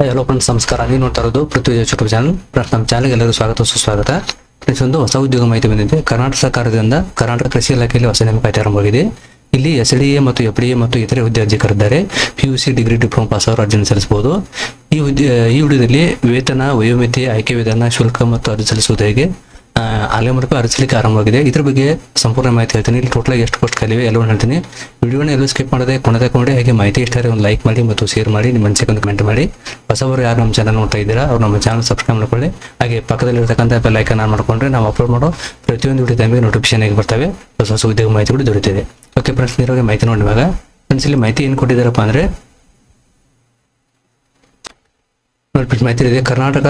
Hello friends ನಮಸ್ಕಾರ. ನೀವು ನೋಡ್ತಾ ಇರೋದು ಪೃಥ್ವಿ ಯೂಟ್ಯೂಬ್ ಚಾನಲ್ ಫ್ರೆಂಡ್ಸ್ ನಮ್ಮ ಚಾನಲ್ಗೆ ಎಲ್ಲರೂ ಸ್ವಾಗತ, ಸುಸ್ವಾಗತ. ಫ್ರೆಂಡ್ಸ್ ಒಂದು ಹೊಸ ಉದ್ಯೋಗ ಮಾಹಿತಿ ಬಂದಿದೆ. ಕರ್ನಾಟಕ ಸರ್ಕಾರದಿಂದ ಕರ್ನಾಟಕ ಕೃಷಿ ಇಲಾಖೆಯಲ್ಲಿ ಹೊಸ ನೇಮಕಾತಿ ಆರಂಭವಾಗಿದೆ ಇಲ್ಲಿ ಎಸ್ ಡಿ ಎ ಮತ್ತು ಎಫ್ ಡಿ ಎ ಮತ್ತು ಇತರೆ ಹುದ್ದೆ ಅರ್ಜಿ ಕರೆದಿದ್ದಾರೆ P U C degree diploma pass ಅವರು ಅರ್ಜಿಯನ್ನು ಸಲ್ಲಿಸಬಹುದು. ಈ ಹುದ್ದೆ ಈ ಹುದ್ದೆಯಲ್ಲಿ ವೇತನ, ವಯೋಮಿತಿ, ಆಯ್ಕೆ ವಿಧಾನ, ಶುಲ್ಕ ಮತ್ತು ಅರ್ಜಿ ಸಲ್ಲಿಸುವುದು ಹೇಗೆ? ಆ, ಅಲೆ ಮೂಲಕ ಅರಸಲಿಕ್ಕೆ ಆರಂಭವಾಗಿದೆ. ಇದ್ರ ಬಗ್ಗೆ ಸಂಪೂರ್ಣ ಮಾಹಿತಿ ಹೇಳ್ತೀನಿ. ಇಲ್ಲಿ ಟೋಟಲ್ ಎಷ್ಟು ಪೋಸ್ಟ್ ಕಲಿವೆ ಎಲ್ಲವನ್ನು ಹೇಳ್ತೀನಿ. ವಿಡಿಯೋನ ಎಲ್ಲೂ ಸ್ಕಿಪ್ ಮಾಡದೆ ಕೊನೆ ಕೊಂಡೆ ಹಾಗೆ ಮಾಹಿತಿ ಇಷ್ಟ ಒಂದು ಲೈಕ್ ಮಾಡಿ ಮತ್ತು ಶೇರ್ ಮಾಡಿ ನಿಮ್ಮ ಮನಸ್ಸಿಗೆ ಒಂದು ಕಮೆಂಟ್ ಮಾಡಿ. ಹೊಸವರು ಯಾರು ನಮ್ಮ ಚಾನಲ್ ನೋಡ್ತಾ ಇದ್ದೀರಾ ಅವ್ರು ನಮ್ಮ ಚಾನಲ್ ಸಬ್ಸ್ಕ್ರೈಬ್ ಮಾಡ್ಕೊಳ್ಳಿ. ಹಾಗೆ ಪಕ್ಕದಲ್ಲಿರ್ತಕ್ಕಂಥ ಬೆಲ್ ಐಕನ್ ಆನ್ ಮಾಡ್ಕೊಂಡ್ರೆ ನಾವು ಅಪ್ಲೋಡ್ ಮಾಡೋ ಪ್ರತಿಯೊಂದು ವಿಡಿಯೋ ಟೈಮಿಗೆ ನೋಟಿಫಿಕೇಶನ್ ಆಗಿ ಬರ್ತವೆ. ಹೊಸ ಹೊಸ ಉದ್ಯೋಗ ಮಾಹಿತಿಗಳು ದೊರೆತಿದೆ ಓಕೆ ಫ್ರೆಂಡ್ಸ್ ನೀರಾಗೆ ಮಾಹಿತಿ ನೋಡುವಾಗ ಫ್ರೆಂಡ್ಸ್ ಇಲ್ಲಿ ಮಾಹಿತಿ ಏನು ಕೊಟ್ಟಿದ್ದಾರಪ್ಪ ಅಂದರೆ ಮಾಹಿತಿ ಇದೆ. ಕರ್ನಾಟಕ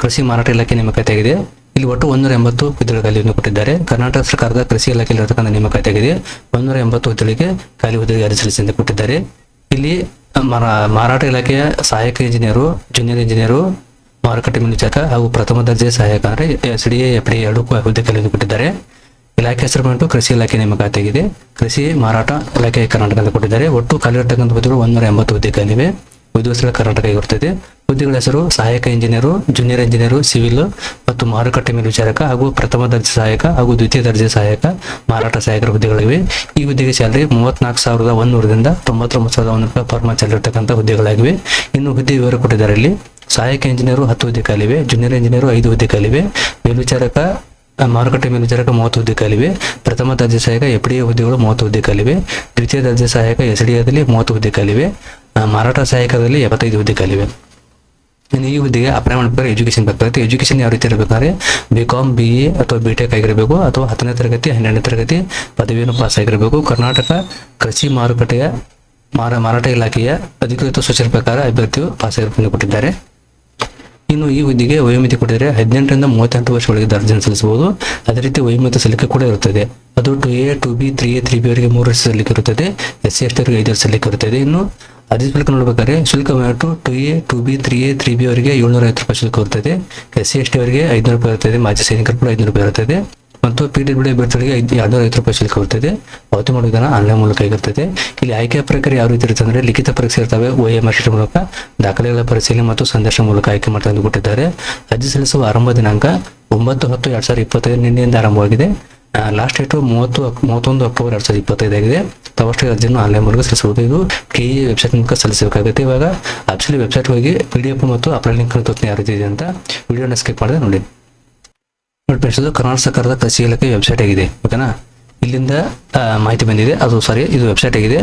ಕೃಷಿ ಮಾರಾಟ ಇಲಾಖೆ ನಿಮ್ಮ ಆಗಿದೆ ಇಲ್ಲಿ ಒಟ್ಟು ಒಂದೂರ ಎಂಬತ್ತು ಹುದ್ದೆಗಳ ಖಾಲಿಯನ್ನು ಕೊಟ್ಟಿದ್ದಾರೆ ಕರ್ನಾಟಕ ಸರ್ಕಾರದ ಕೃಷಿ ಇಲಾಖೆಯಲ್ಲಿ ಇರತಕ್ಕಂಥ ನೇಮಕಾತಿ ಆಗಿದೆ ಒಂದೂರ ಎಂಬತ್ತು ಹುದ್ದೆಗಳಿಗೆ ಖಾಲಿ ಹುದ್ದೆಗೆ ಅರ್ಜಿ ಸಲ್ಲಿಸಿ ಕೊಟ್ಟಿದ್ದಾರೆ. ಇಲ್ಲಿ ಮಾರಾ- ಮಾರಾಟ ಇಲಾಖೆಯ ಸಹಾಯಕ ಇಂಜಿನಿಯರು ಜೂನಿಯರ್ ಇಂಜಿನಿಯರು ಮಾರುಕಟ್ಟೆ ಮೇಲ್ವಿಚಾರಕ ಹಾಗೂ ಪ್ರಥಮ ದರ್ಜೆ ಸಹಾಯಕ ಅಂದರೆ ಎಸ್ ಡಿ ಎಫ್ ಡಿ ಎರಡು ಹುದ್ದೆ ಖಾಲಿಯನ್ನು ಕೊಟ್ಟಿದ್ದಾರೆ ಇಲಾಖೆ ಹೆಸರು ಬಂದು ಕೃಷಿ ಇಲಾಖೆ ನೇಮಕಾತಿ ಆಗಿದೆ ಕೃಷಿ, ಮಾರಾಟ ಇಲಾಖೆ ಕರ್ನಾಟಕ ಅಂತ ಕೊಟ್ಟಿದ್ದಾರೆ. ಒಟ್ಟು ಖಾಲಿ ಇರತಕ್ಕಂಥ ಹುದ್ದೆಗಳು ಒಂದೂರ ಎಂಬತ್ತು ಹುದ್ದೆ ಖಾಲಿವೆ ಉದ್ಯೋಗಸ್ಥಳ ಕರ್ನಾಟಕ ಇರುತ್ತದೆ ಹುದ್ದೆಗಳ ಹೆಸರು, ಸಹಾಯಕ ಇಂಜಿನಿಯರು ಜೂನಿಯರ್ ಇಂಜಿನಿಯರು ಸಿವಿಲ್ ಮತ್ತು ಮಾರುಕಟ್ಟೆ ಮೇಲ್ವಿಚಾರಕ ಹಾಗೂ ಪ್ರಥಮ ದರ್ಜೆ ಸಹಾಯಕ ಹಾಗೂ ದ್ವಿತೀಯ ದರ್ಜೆ ಸಹಾಯಕ ಮಾರಾಟ ಸಹಾಯಕರ ಹುದ್ದೆಗಳಿವೆ. ಈ ಹುದ್ದೆಗೆ ಸ್ಯಾಲರಿ ಮೂವತ್ನಾಲ್ಕು ಸಾವಿರದ ಒಂದೂರದಿಂದ ತೊಂಬತ್ತೊಂಬತ್ತು ಸಾವಿರದ ಒಂದು ರೂಪಾಯಿ ಪರ್ ಮಂತ್ ಇರತಕ್ಕಂಥ ಹುದ್ದೆಗಳಾಗಿವೆ. ಇನ್ನು ಹುದ್ದೆ ವಿವರ ಕೊಟ್ಟಿದ್ದಾರೆ ಇಲ್ಲಿ ಸಹಾಯಕ ಇಂಜಿನಿಯರು ಹತ್ತು ಹುದ್ದೆ ಕಾಲಿವೆ ಜೂನಿಯರ್ ಇಂಜಿನಿಯರು ಐದು ಹುದ್ದೆ ಕಾಲಿವೆ ಮೇಲ್ವಿಚಾರಕ, ಮಾರುಕಟ್ಟೆ ಮೇಲ್ವಿಚಾರಕ ಮೂವತ್ತು ಹುದ್ದೆ ಕಾಲಿವೆ ಪ್ರಥಮ ದರ್ಜೆ ಸಹಾಯಕ ಎಫ್ ಡಿ ಹುದ್ದೆಗಳು ಮೂವತ್ತು ಹುದ್ದೆ ಕಾಲಿವೆ ದ್ವಿತೀಯ ದರ್ಜೆ ಸಹಾಯಕ ಎಸ್ ಡಿ ಎದಲ್ಲಿ ಮೂವತ್ತು ಹುದ್ದೆ ಕಾಲಿವೆ ಮಾರಾಟ ಸಹಾಯಕದಲ್ಲಿ ಎಪ್ಪತ್ತೈದು ಹುದ್ದೆ ಖಾಲಿವೆ. ಈ ಹುದ್ದೆಗೆ ಅಪ್ಲೈ ಮಾಡಬೇಕಾದ್ರೆ ಎಜುಕೇಶನ್ ಬೇಕಾಗುತ್ತೆ ಎಜುಕೇಶನ್ ಯಾವ ರೀತಿ ಇರಬೇಕಾದ್ರೆ ಬಿ ಕಾಮ್ ಬಿ ಎ ಅಥವಾ ಬಿ ಟೆಕ್ ಆಗಿರಬೇಕು ಅಥವಾ ಹತ್ತನೇ ತರಗತಿ, ಹನ್ನೆರಡನೇ ತರಗತಿ ಪದವಿಯನ್ನು ಪಾಸ್ ಆಗಿರಬೇಕು. ಕರ್ನಾಟಕ ಕೃಷಿ ಮಾರುಕಟ್ಟೆಯ ಮಾರ, ಮಾರಾಟ ಇಲಾಖೆಯ ಅಧಿಕೃತ ಸೂಚನೆ ಪ್ರಕಾರ ಅಭ್ಯರ್ಥಿಯು ಪಾಸ್ ಆಗಿರಬೇಕು ಕೊಟ್ಟಿದ್ದಾರೆ ಇನ್ನು ಈ ಹುದ್ದೆಗೆ ವಯೋಮಿತಿ ಕೊಟ್ಟಿದ್ದಾರೆ. ಹದಿನೆಂಟರಿಂದ ಮೂವತ್ತೆಂಟು ವರ್ಷಗಳಿಗೆ ಅರ್ಜಿಯನ್ನು ಸಲ್ಲಿಸಬಹುದು. ಅದೇ ರೀತಿ ವಯೋಮಿತಿ ಸಲ್ಲಿಕೆ ಕೂಡ ಇರುತ್ತದೆ. ಅದು two A two B three A three B ಅವರಿಗೆ ಮೂರು ವರ್ಷ ಸಲ್ಲಿಕೆ ಇರುತ್ತದೆ. ಎಸ್ ಸಿ ಎಸ್ ಟಿ ಅವರಿಗೆ ಐದು ವರ್ಷ ಸಲ್ಲಿಕೆ ಇರುತ್ತದೆ. ಇನ್ನು ಅರ್ಜಿ ಶುಲ್ಕ ನೋಡ್ಬೇಕಾದ್ರೆ ಶುಲ್ಕ ಬಂದ್ಬಿಟ್ಟು two A two B three A three B ಅವರಿಗೆ ಏಳ್ನೂರ ಐವತ್ತು ರೂಪಾಯಿ ಶುಲ್ಕ ಇರ್ತದೆ ಎಸ್ ಸಿ, ಎಸ್ ಟಿ ಅವರಿಗೆ ಐದುನೂರು ರೂಪಾಯಿ ಇರ್ತದೆ ಮಾಜಿ ಸೈನಿಕರು ಕೂಡ ಐದುನೂರು ರೂಪಾಯಿ ಇರ್ತದೆ ಮತ್ತು ಪಿ ಡಬ್ಲ್ಯೂ ಬಿಡಿ ಅಭ್ಯರ್ಥಿಗಳಿಗೆ ಐದು ಐವತ್ತು ರೂಪಾಯಿ ಶುಲ್ಕ ಇರ್ತದೆ ಪಾವತಿ ಮಾಡುವ ವಿಧಾನ ಆನ್ಲೈನ್ ಮೂಲಕ ಆಗಿರ್ತದೆ. ಇಲ್ಲಿ ಆಯ್ಕೆ ಪ್ರಕ್ರಿಯೆ ಯಾವ ರೀತಿ ಇರುತ್ತೆ ಅಂದ್ರೆ ಲಿಖಿತ ಪರೀಕ್ಷೆ ಇರ್ತವೆ. ಒ ಎ ಆರ್ ಮೂಲಕ ದಾಖಲೆಗಳ ಪರಿಶೀಲನೆ ಮತ್ತು ಸಂದರ್ಶನ ಮೂಲಕ ಆಯ್ಕೆ ಮಾಡ್ತಾ ಕೊಟ್ಟಿದ್ದಾರೆ ಅರ್ಜಿ ಸಲ್ಲಿಸುವ ಆರಂಭ ದಿನಾಂಕ ಒಂಬತ್ತು ಹತ್ತು ಎರಡು ಸಾವಿರದ ಇಪ್ಪತ್ತೈದು ನಿನ್ನೆಯಿಂದ ಆರಂಭವಾಗಿದೆ. ಲಾಸ್ಟ್ ಡೇಟು ಮೂವತ್ತು ಮೂವತ್ತೊಂದು ಅಕ್ಟೋಬರ್ ಎರಡ್ ಸಾವಿರದ ಇಪ್ಪತ್ತೈದು ಆಗಿದೆ ತಾವಷ್ಟೇ ಅರ್ಜಿಯನ್ನು ಆನ್ಲೈನ್ ಮೂಲಕ ಸಲ್ಲಿಸಬಹುದು. ಇದು ಕೆ ಇ ವೆಬ್ಸೈಟ್ ಮೂಲಕ ಸಲ್ಲಿಸಬೇಕಾಗುತ್ತೆ. ಇವಾಗ ಆಕ್ಚುಲಿ ವೆಬ್ಸೈಟ್ ಹೋಗಿ ಪಿ ಡಿ ಎಫ್ ಮತ್ತು ಅಪ್ಲೈ ಲಿಂಕ್ ತೋರಿಸ್ತೀನಿ ಯಾವ ರೀತಿ ಇದೆ ಅಂತ. ವಿಡಿಯೋನ ಸ್ಕಿಪ್ ಮಾಡಿದೆ ನೋಡಿ. ನೋಡಿ ಫ್ರೆಂಡ್ಸ್ ಇದು ಕರ್ನಾಟಕ ಸರ್ಕಾರದ ಕೃಷಿ ಇಲಾಖೆ ವೆಬ್ಸೈಟ್ ಆಗಿದೆ. ಓಕೆನಾ? ಇಲ್ಲಿಂದ ಮಾಹಿತಿ ಬಂದಿದೆ. ಅದು ಸಾರಿ, ಇದು ವೆಬ್ಸೈಟ್ ಆಗಿದೆ.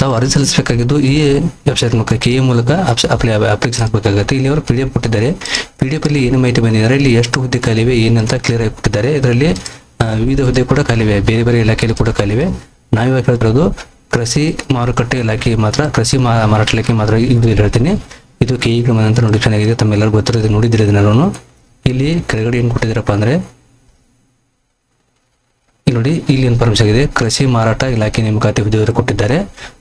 ತಾವು ಅರ್ಜಿ ಸಲ್ಲಿಸಬೇಕಾಗಿದ್ದು ಈ ವೆಬ್ಸೈಟ್ ಮೂಲಕ ಕೆ ಎ ಮೂಲಕ ಅಪ್ಲೈ ಅಪ್ಲಿಕೇಶನ್ ಹಾಕಬೇಕಾಗುತ್ತೆ. ಇಲ್ಲಿ ಅವರು ಪಿ ಡಿ ಎಫ್ ಕೊಟ್ಟಿದ್ದಾರೆ. ಪಿ ಡಿ ಎಫ್ ಅಲ್ಲಿ ಏನು ಮಾಹಿತಿ ಬಂದಿದ್ದಾರೆ ಇಲ್ಲಿ ಎಷ್ಟು ಹುದ್ದೆ ಖಾಲಿವೆ ಏನಂತ ಕ್ಲಿಯರ್ ಆಗಿ ಕೊಟ್ಟಿದ್ದಾರೆ. ಇದರಲ್ಲಿ ವಿವಿಧ ಹುದ್ದೆ ಕೂಡ ಖಾಲಿವೆ ಬೇರೆ ಬೇರೆ ಇಲಾಖೆಯಲ್ಲಿ ಕೂಡ ಖಾಲಿವೆ ನಾವಿವಾಗ ಹೇಳ್ತಿರೋದು ಕೃಷಿ ಮಾರುಕಟ್ಟೆ ಇಲಾಖೆ ಮಾತ್ರ, ಕೃಷಿ ಮಾರಾಟ ಇಲಾಖೆ ಮಾತ್ರ ಇದು ಹೇಳ್ತೀನಿ. ಇದು ಕೆ ಇ ಅಂತ ನೋಟಿಫಿಕೇಶನ್ ಆಗಿದೆ, ತಮ್ಮೆಲ್ಲರೂ ಗೊತ್ತಿರೋದು ನೋಡಿದ್ರೆ ಇದನ್ನೆಲ್ಲೂ ಇಲ್ಲಿ ಕೆಳಗಡೆ ಏನು ಕೊಟ್ಟಿದ್ದೀರಪ್ಪ ಅಂದ್ರೆ, ಇಲ್ಲಿ ನೋಡಿ, ಇಲ್ಲಿ ಇನ್ಫಾರ್ಮೇಶನ್ ಆಗಿದೆ. ಕೃಷಿ ಮಾರಾಟ ಇಲಾಖೆ ನೇಮಕಾತಿ ಹುದ್ದೆಗಳು ಕೊಟ್ಟಿದ್ದಾರೆ.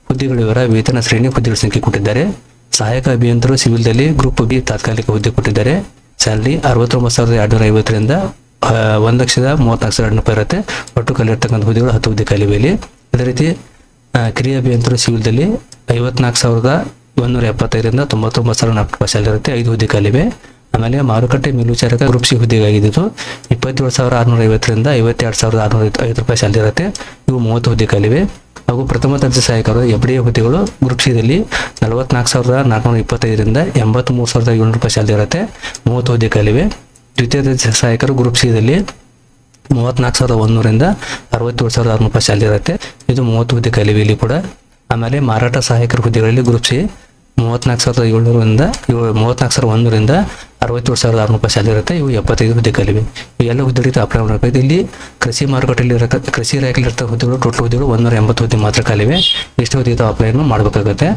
ಹುದ್ದೆಗಳ ವಿವರ, ವೇತನ ಶ್ರೇಣಿ, ಹುದ್ದೆಗಳ ಸಂಖ್ಯೆ ಕೊಟ್ಟಿದ್ದಾರೆ. ಸಹಾಯಕ ಅಭಿಯಂತರು ಸಿವಿಲ್ದಲ್ಲಿ ಗ್ರೂಪ್ ಬಿ ತಾತ್ಕಾಲಿಕ ಹುದ್ದೆ ಕೊಟ್ಟಿದ್ದಾರೆ. ಸ್ಯಾಲ್ರಿ ಅರವತ್ತೊಂಬತ್ತು ಸಾವಿರದ ಎರಡುನೂರ ಐವತ್ತರಿಂದ ಒಂದು ಲಕ್ಷದ ಮೂವತ್ನಾಲ್ಕು ಸಾವಿರ ರೂಪಾಯಿ ಇರುತ್ತೆ. ಒಟ್ಟು ಕಲಿರ್ತಕ್ಕಂಥ ಹುದ್ದೆಗಳು ಹತ್ತು ಹುದ್ದೆ ಖಾಲಿವೆಯಲ್ಲಿ ಅದೇ ರೀತಿ ಕ್ರಿಯೆ ಅಭಿಯಂತರು ಸಿವಿಲ್ದಲ್ಲಿ ಐವತ್ನಾಲ್ಕು ಸಾವಿರದ ಒಂದೂರ ಎಪ್ಪತ್ತೈದರಿಂದ ತೊಂಬತ್ತೊಂಬತ್ತು ಸಾವಿರ ನಾಲ್ಕು ಇರುತ್ತೆ ಐದು ಹುದ್ದೆ ಕಾಲಿವೆ. ಆಮೇಲೆ ಮಾರುಕಟ್ಟೆ ಮೇಲ್ವಿಚಾರಕ ಗ್ರೂಪ್ ಸಿ ಹುದ್ದೆಗಾಗಿದ್ದು, ಇಪ್ಪತ್ತೇಳು ಸಾವಿರ ಆರುನೂರ ಐವತ್ತರಿಂದ ಐವತ್ತೆರಡು ಸಾವಿರದ ಆರುನೂರ ಐವತ್ತು ರೂಪಾಯಿ ಸ್ಯಾಲರಿ ಇರುತ್ತೆ ಇವು ಮೂವತ್ತು ಹುದ್ದೆ ಕಾಲಿವೆ. ಹಾಗೂ ಪ್ರಥಮ ದರ್ಜೆ ಸಹಾಯಕರು ಎಫ್ ಡಿ ಎ ಹುದ್ದೆಗಳು ಗ್ರೂಪ್ ಸಿದಲ್ಲಿ ನಲವತ್ನಾಲ್ಕು ಸಾವಿರದ ನಾಲ್ಕುನೂರ ಇಪ್ಪತ್ತೈದರಿಂದ ಎಂಬತ್ತ್ಮೂರು ಸಾವಿರದ ಏಳ್ನೂರು ರೂಪಾಯಿ ಸ್ಯಾಲರಿ ಇರುತ್ತೆ ಮೂವತ್ತು ಹುದ್ದೆ ಕಾಲಿವೆ. ದ್ವಿತೀಯ ದರ್ಜೆ ಸಹಾಯಕರು ಗ್ರೂಪ್ ಸಿದಲ್ಲಿ ಮೂವತ್ನಾಲ್ಕು ಸಾವಿರದ ಒಂದೂರಿಂದ ಅರವತ್ತೇಳು ಸಾವಿರದ ಆರುನೂರು ರೂಪಾಯಿ ಸ್ಯಾಲರಿ ಇರುತ್ತೆ. ಇದು ಮೂವತ್ತು ಹುದ್ದೆ ಖಾಲಿವೆ ಇಲ್ಲಿ ಕೂಡ. ಆಮೇಲೆ ಮಾರಾಟ ಸಹಾಯಕರ ಹುದ್ದೆಗಳಲ್ಲಿ ಗ್ರೂಪ್ ಸಿ ಮೂವತ್ನಾಲ್ಕು ಸಾವಿರದ ಏಳ್ನೂರಿಂದ ಇವು ಮೂವತ್ನಾಲ್ಕು ಸಾವಿರದ ಒಂದರಿಂದ ಅರವತ್ತೇಳು ಸಾವಿರದ ಆರುನೂರು ರೂಪಾಯಿ ಸ್ಯಾಲರಿ ಇರುತ್ತೆ. ಇವು ಎಪ್ಪತ್ತೈದು ಹುದ್ದೆ ಕಲಿವೆ. ಇವೆಲ್ಲ ಹುದ್ದೆಗಳಿಗೆ ಅಪ್ಲೈ ಮಾಡಬೇಕು. ಇಲ್ಲಿ ಕೃಷಿ ಮಾರುಕಟ್ಟೆಯಲ್ಲಿ ಇರಕ, ಕೃಷಿ ಇಲಾಖೆಯಲ್ಲಿ ಇರ್ತಕ್ಕ ಹುದ್ದೆಗಳು ಟೋಟಲ್ ಹುದ್ದೆಗಳು ಒಂದೂರ ಎಂಬತ್ತು ಹುದ್ದೆ ಮಾತ್ರ ಕಲಿವೆ. ಇಷ್ಟು ಹುದ್ದೆ ತಾವು ಅಪ್ಲೈನು ಮಾಡಬೇಕಾಗುತ್ತೆ.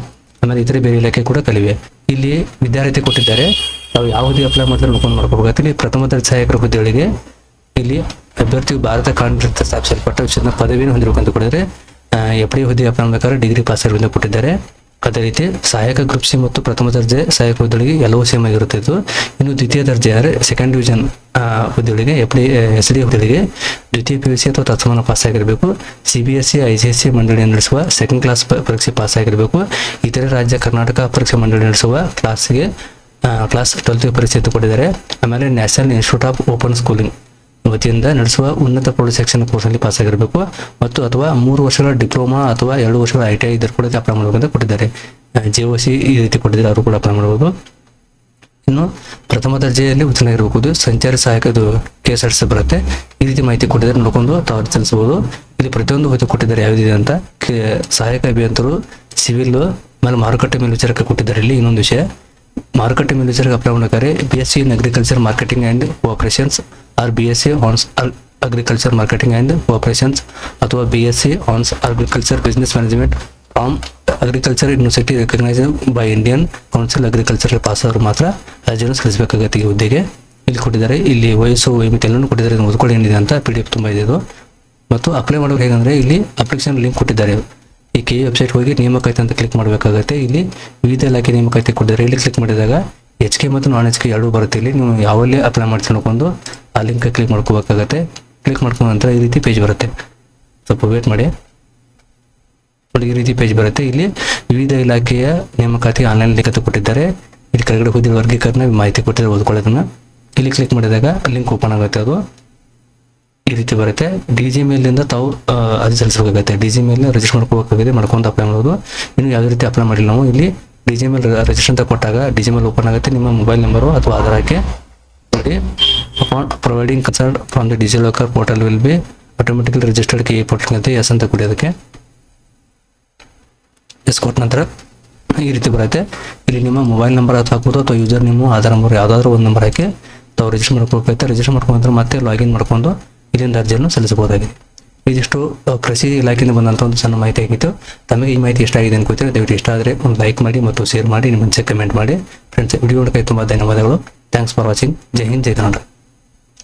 ಆಮೇಲೆ ಇತರೆ ಬೇರೆ ಇಲಾಖೆ ಕೂಡ ಕಲಿವೆ. ಇಲ್ಲಿ ವಿದ್ಯಾರ್ಥಿ ಕೊಟ್ಟಿದ್ದಾರೆ. ನಾವು ಯಾವ ಹುದ್ದೆ ಅಪ್ಲೈ ಮಾಡಿದ್ರೆ ನೋಡ್ಕೊಂಡು ಮಾಡ್ಕೋಬೇಕಾಗುತ್ತೆ ಇಲ್ಲಿ ಪ್ರಥಮ ದರ್ಜೆ ಸಹಾಯಕರ ಹುದ್ದೆಗಳಿಗೆ ಇಲ್ಲಿ ಅಭ್ಯರ್ಥಿಯು ಭಾರತ ಕಾಂಗ್ರೆಸ್ ಸ್ಥಾಪಿಸಲ್ಪಟ್ಟ ವಿಷಯದ ಪದವಿಯನ್ನು ಹೊಂದಿರಬೇಕು ಅಂತ ಕೊಡಿದ್ರೆ ಎಫ್ ಡಿ ಹುದ್ದೆ ಮಾಡಬೇಕಾದ್ರೆ ಡಿಗ್ರಿ ಪಾಸ್ ಆಗಿರೋದನ್ನ ಕೊಟ್ಟಿದ್ದಾರೆ ಅದೇ ರೀತಿ ಸಹಾಯಕ ಗ್ರೂಪ್ ಸಿ ಮತ್ತು ಪ್ರಥಮ ದರ್ಜೆ ಸಹಾಯಕ ಹುದ್ದೆಗಳಿಗೆ ಎಲ್ಲವೂ ಸೇಮ್ ಆಗಿರುತ್ತಿತ್ತು. ಇನ್ನು ದ್ವಿತೀಯ ದರ್ಜೆ ಅಂದರೆ ಸೆಕೆಂಡ್ ಡಿವಿಷನ್ ಹುದ್ದೆಗಳಿಗೆ ಎಫ್ ಡಿ ಎಸ್ ಡಿ ಹುದ್ದೆಗಳಿಗೆ ದ್ವಿತೀಯ ಪಿ ಯು ಸಿ ಅಥವಾ ತತ್ಸಮಾನ ಪಾಸ್ ಆಗಿರಬೇಕು. C B S C I C S C ಮಂಡಳಿ ನಡೆಸುವ ಸೆಕೆಂಡ್ ಕ್ಲಾಸ್ ಪರೀಕ್ಷೆ ಪಾಸ್ ಆಗಿರಬೇಕು. ಇತರೆ ರಾಜ್ಯ ಕರ್ನಾಟಕ ಪರೀಕ್ಷೆ ಮಂಡಳಿ ನಡೆಸುವ ಕ್ಲಾಸ್ಗೆ ಕ್ಲಾಸ್ ಟ್ವೆಲ್ತ್ ಪರೀಕ್ಷೆ ಕೊಟ್ಟಿದ್ದಾರೆ ಆಮೇಲೆ national institute of open schooling ವತಿಯಿಂದ ನಡೆಸುವ ಉನ್ನತ ಪ್ರೌಢ ಶಿಕ್ಷಣ ಕೋರ್ಸ್ನಲ್ಲಿ ಪಾಸ್ ಆಗಿರಬೇಕು ಮತ್ತು ಅಥವಾ ಮೂರು ವರ್ಷಗಳ ಡಿಪ್ಲೊಮಾ ಅಥವಾ ಎರಡು ವರ್ಷಗಳ ಐ ಟಿ ಐ ಇದ್ರ ಕೂಡ ಅಪ್ಲೈ ಮಾಡಬೇಕು ಅಂತ ಕೊಟ್ಟಿದ್ದಾರೆ. ಜೆ ಒ ಸಿ ಈ ರೀತಿ ಕೊಟ್ಟಿದ್ದಾರೆ, ಅವರು ಕೂಡ ಅಪ್ಲೈ ಮಾಡಬಹುದು ಇನ್ನು ಪ್ರಥಮ ದರ್ಜೆಯಲ್ಲಿ ಉತ್ತೀರ್ಣರಾಗಿರಬಹುದು ಸಂಚಾರಿ ಸಹಾಯಕ, ಇದು ಕೆ ಎಸ್ ಆರ್ ಸಿ ಬರುತ್ತೆ. ಈ ರೀತಿ ಮಾಹಿತಿ ಕೊಟ್ಟಿದ್ದಾರೆ, ನೋಡ್ಕೊಂಡು ತಾವು ತಿಳಿಸಬಹುದು. ಇಲ್ಲಿ ಪ್ರತಿಯೊಂದು ಹೋಗಿ ಕೊಟ್ಟಿದ್ದಾರೆ, ಯಾವ್ದಿದೆ ಅಂತ. ಸಹಾಯಕ ಅಭಿಯಂತರು, ಸಿವಿಲ್ ಮೇಲೆ ಮಾರುಕಟ್ಟೆ ಮೇಲ್ವಿಚಾರಕ್ಕೆ ಕೊಟ್ಟಿದ್ದಾರೆ. ಇಲ್ಲಿ ಇನ್ನೊಂದು ವಿಷಯ. ಮಾರುಕಟ್ಟೆ ಮೇಲ್ವಿಚಾರಕ್ಕೆ ಅಪ್ಲೈ ಮಾಡಬೇಕಾದ್ರೆ B S C in agriculture marketing and cooperations or B S C hons agriculture marketing and operations ಅಥವಾ B S C hons agriculture business management from agriculture university recognise by Indian council agriculture pass ಅವರು ಮಾತ್ರ ರಾಜ್ಯವನ್ನು ಸಲ್ಲಿಸಬೇಕಾಗತ್ತೆ ಈ ಹುದ್ದೆಗೆ. ಇಲ್ಲಿ ಕೊಟ್ಟಿದ್ದಾರೆ, ಇಲ್ಲಿ ವಯಸ್ಸು ವೈಮಿತಿ ಎಲ್ಲನೂ ಕೊಟ್ಟಿದ್ದಾರೆ ಓದ್ಕೊಳ್ಳಿ ಏನಿದೆ ಅಂತ ಪಿ ಡಿ ಎಫ್ ತುಂಬ ಇದೆ ಇದು. ಮತ್ತು ಅಪ್ಲೈ ಮಾಡೋದು ಹೇಗಂದ್ರೆ ಇಲ್ಲಿ ಅಪ್ಲಿಕೇಶನ್ ಲಿಂಕ್ ಕೊಟ್ಟಿದ್ದಾರೆ. ಈ ಕೆ ವೆಬ್ಸೈಟ್ ಹೋಗಿ ನೇಮಕಾತಿ ಅಂತ ಕ್ಲಿಕ್ ಮಾಡಬೇಕಾಗುತ್ತೆ. ಇಲ್ಲಿ ವಿವಿಧ ಇಲಾಖೆ ನೇಮಕಾತಿ ಕೊಟ್ಟಿದ್ದಾರೆ. ಇಲ್ಲಿ ಕ್ಲಿಕ್ ಮಾಡಿದಾಗ ಎಚ್ ಕೆ ಮತ್ತು ನಾನ್ ಎಚ್ ಕೆ ಎರಡೂ ಬರುತ್ತೆ. ಇಲ್ಲಿ ನೀವು ಯಾವಲ್ಲಿ ಅಪ್ಲೈ ಮಾಡ್ತೀನಿ ನೋಡ್ಕೊಂಡು ಆ ಲಿಂಕ್ ಕ್ಲಿಕ್ ಮಾಡ್ಕೋಬೇಕಾಗತ್ತೆ. ಕ್ಲಿಕ್ ಮಾಡ್ಕೊಂಡ ನಂತರ ಈ ರೀತಿ ಪೇಜ್ ಬರುತ್ತೆ. ಸ್ವಲ್ಪ ವೇಟ್ ಮಾಡಿ. ನೋಡಿ, ಈ ರೀತಿ ಪೇಜ್ ಬರುತ್ತೆ. ಇಲ್ಲಿ ವಿವಿಧ ಇಲಾಖೆಯ ನೇಮಕಾತಿ ಆನ್ಲೈನ್ ಲಿಖಿತ ಕೊಟ್ಟಿದ್ದಾರೆ. ಇಲ್ಲಿ ಕೆಳಗಡೆ ಹುದ್ದೆ ವರ್ಗೀಕರಣ ಮಾಹಿತಿ ಕೊಟ್ಟಿದ್ದಾರೆ ಓದ್ಕೊಳ್ಳೋದನ್ನ. ಇಲ್ಲಿ ಕ್ಲಿಕ್ ಮಾಡಿದಾಗ ಲಿಂಕ್ ಓಪನ್ ಆಗುತ್ತೆ ಅದು. ಈ ರೀತಿ ಬರುತ್ತೆ. ಡಿ ಜಿ ಮೇಲಿಂದ ತಾವು ಅರ್ಜಿ ಸಲ್ಲಿಸಬೇಕಾಗುತ್ತೆ. ಡಿ ಜಿ ಮೇಲೆ ರಿಜಿಸ್ಟರ್ ಮಾಡ್ಕೋಬೇಕಾಗಿದೆ, ಮಾಡ್ಕೊಂಡು ಅಪ್ಲೈ ಮಾಡೋದು. ಇನ್ನು ಯಾವುದೇ ರೀತಿ ಅಪ್ಲೈ ಮಾಡಿಲ್ಲ ನಾವು ಇಲ್ಲಿ ಡಿ ಜಿ ಮೇಲ್ ರಿಜಿಸ್ಟರ್ ಅಂತ ಕೊಟ್ಟಾಗ ಡಿ ಜಿ ಮೇಲ್ ಓಪನ್ ಆಗುತ್ತೆ. ನಿಮ್ಮ ಮೊಬೈಲ್ ನಂಬರು ಅಥವಾ Aadhaar providing consent from the DigiLocker portal will be automatically registered K portal ಅಂತ ಎಸ್ ಅಂತ ಕೊಡಿ ಅದಕ್ಕೆ. ಎಸ್ ಕೊಟ್ಟ ನಂತರ ಈ ರೀತಿ ಬರುತ್ತೆ. ಇಲ್ಲಿ ನಿಮ್ಮ ಮೊಬೈಲ್ ನಂಬರ್ ಹಾಕ್ಬೋದು ಅಥವಾ ಯೂಸರ್ ನಿಮ್ಮ ಆಧಾರ್ ನಂಬರ್ ಯಾವುದಾದ್ರೂ ಒಂದು ನಂಬರ್ ಹಾಕಿ ತಾವು ರಿಜಿಸ್ಟರ್ ಮಾಡ್ಕೊಳ್ಬೇಕಾಗುತ್ತೆ ರಿಜಿಸ್ಟರ್ ಮಾಡ್ಕೊಂಡ್ರೆ ಮತ್ತೆ ಲಾಗಿನ್ ಮಾಡ್ಕೊಂಡು ಇಲ್ಲಿಂದ ಅರ್ಜಿಯನ್ನು ಸಲ್ಲಿಸಬಹುದಾಗಿದೆ. ಇದಿಷ್ಟು ಕೃಷಿ ಇಲಾಖೆಯಿಂದ ಬಂದಂಥ ಒಂದು ಸಣ್ಣ ಮಾಹಿತಿ ಆಗಿತ್ತು. ತಮಗೆ ಈ ಮಾಹಿತಿ ಇಷ್ಟ ಆಗಿದೆ ಅನ್ಕೋತೀರಿ ದಯವಿಟ್ಟು ಇಷ್ಟ ಆದರೆ ಒಂದು ಲೈಕ್ ಮಾಡಿ ಮತ್ತು ಶೇರ್ ಮಾಡಿ. ನಿಮ್ಮ ಕಮೆಂಟ್ ಮಾಡಿ. ಫ್ರೆಂಡ್ಸ್ ವಿಡಿಯೋ ನೋಡೋಕೆ ತುಂಬ ಧನ್ಯವಾದಗಳು. ಥ್ಯಾಂಕ್ಸ್ ಫಾರ್ ವಾಚಿಂಗ್ ಜೈ ಹಿಂದ್ ಜೈ ಕರ್ನಾಟಕ